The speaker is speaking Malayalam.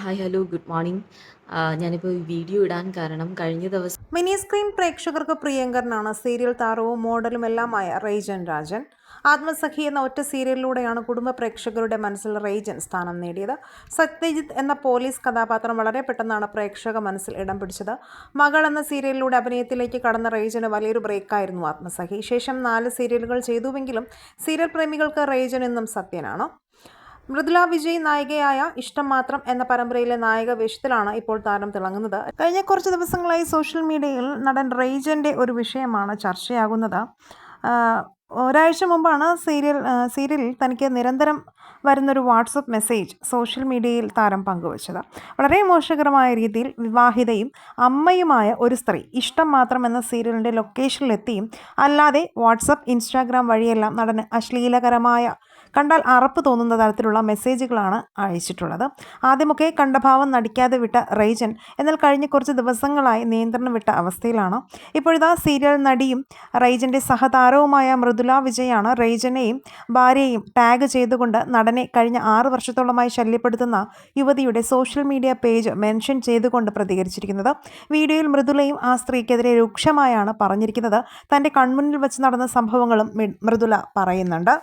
ഹായ് ഹലോ ഗുഡ് മോർണിംഗ് ഞാനിപ്പോൾ വീഡിയോ ഇടാൻ കാരണം കഴിഞ്ഞ ദിവസം മിനി സ്ക്രീൻ പ്രേക്ഷകർക്ക് പ്രിയങ്കരനാണ്. സീരിയൽ താരവും മോഡലും എല്ലാമായ റേജൻ രാജൻ. ആത്മസഖി എന്ന ഒറ്റ സീരിയലിലൂടെയാണ് കുടുംബ പ്രേക്ഷകരുടെ മനസ്സിൽ റേജൻ സ്ഥാനം നേടിയത്. സത്യജിത്ത് എന്ന പോലീസ് കഥാപാത്രം വളരെ പെട്ടെന്നാണ് പ്രേക്ഷക മനസ്സിൽ ഇടം പിടിച്ചത്. മകൾ എന്ന സീരിയലിലൂടെ അഭിനയത്തിലേക്ക് കടന്ന റേജന് വലിയൊരു ബ്രേക്കായിരുന്നു ആത്മസഖി. ശേഷം നാല് സീരിയലുകൾ ചെയ്തുവെങ്കിലും സീരിയൽ പ്രേമികൾക്ക് റേജൻ എന്നും സത്യനാണ്. മൃദുല വിജയ് നായികയായ ഇഷ്ടം മാത്രം എന്ന പരമ്പരയിലെ നായക വേഷത്തിലാണ് ഇപ്പോൾ താരം തിളങ്ങുന്നത്. കഴിഞ്ഞ കുറച്ച് ദിവസങ്ങളായി സോഷ്യൽ മീഡിയയിൽ നടൻ റെയ്ജന്റെ ഒരു വിഷയമാണ് ചർച്ചയാകുന്നത്. ഒരാഴ്ച മുമ്പാണ് സീരിയൽ സീരിയലിൽ തനിക്ക് നിരന്തരം വരുന്നൊരു വാട്സപ്പ് മെസ്സേജ് സോഷ്യൽ മീഡിയയിൽ താരം പങ്കുവച്ചത്. വളരെ മോശകരമായ രീതിയിൽ വിവാഹിതയും അമ്മയുമായ ഒരു സ്ത്രീ ഇഷ്ടം മാത്രം എന്ന സീരിയലിന്റെ ലൊക്കേഷനിലെത്തിയും അല്ലാതെ വാട്സപ്പ് ഇൻസ്റ്റാഗ്രാം വഴിയെല്ലാം നടന് അശ്ലീലകരമായ കണ്ടാൽ അറപ്പ് തോന്നുന്ന തരത്തിലുള്ള മെസ്സേജുകളാണ് അയച്ചിട്ടുള്ളത്. ആദ്യമൊക്കെ കണ്ടഭാവം നടിക്കാതെ വിട്ട റേജൻ എന്നാൽ കഴിഞ്ഞ കുറച്ച് ദിവസങ്ങളായി നിയന്ത്രണം വിട്ട അവസ്ഥയിലാണ്. ഇപ്പോഴിതാ സീരിയൽ നടിയും റേജന്റെ സഹതാരവുമായ മൃദുല വിജയാണ് റെയ്ജനെയും ഭാര്യയെയും ടാഗ് ചെയ്തുകൊണ്ട് നടനെ കഴിഞ്ഞ ആറ് വർഷത്തോളമായി ശല്യപ്പെടുത്തുന്ന യുവതിയുടെ സോഷ്യൽ മീഡിയ പേജ് മെൻഷൻ ചെയ്തുകൊണ്ട് പ്രതികരിച്ചിരിക്കുന്നത്. വീഡിയോയിൽ മൃദുലയും ആ സ്ത്രീക്കെതിരെ രൂക്ഷമായാണ് പറഞ്ഞിരിക്കുന്നത്. തന്റെ കൺമുന്നിൽ വെച്ച് നടന്ന സംഭവങ്ങളും മൃദുല പറയുന്നുണ്ട്.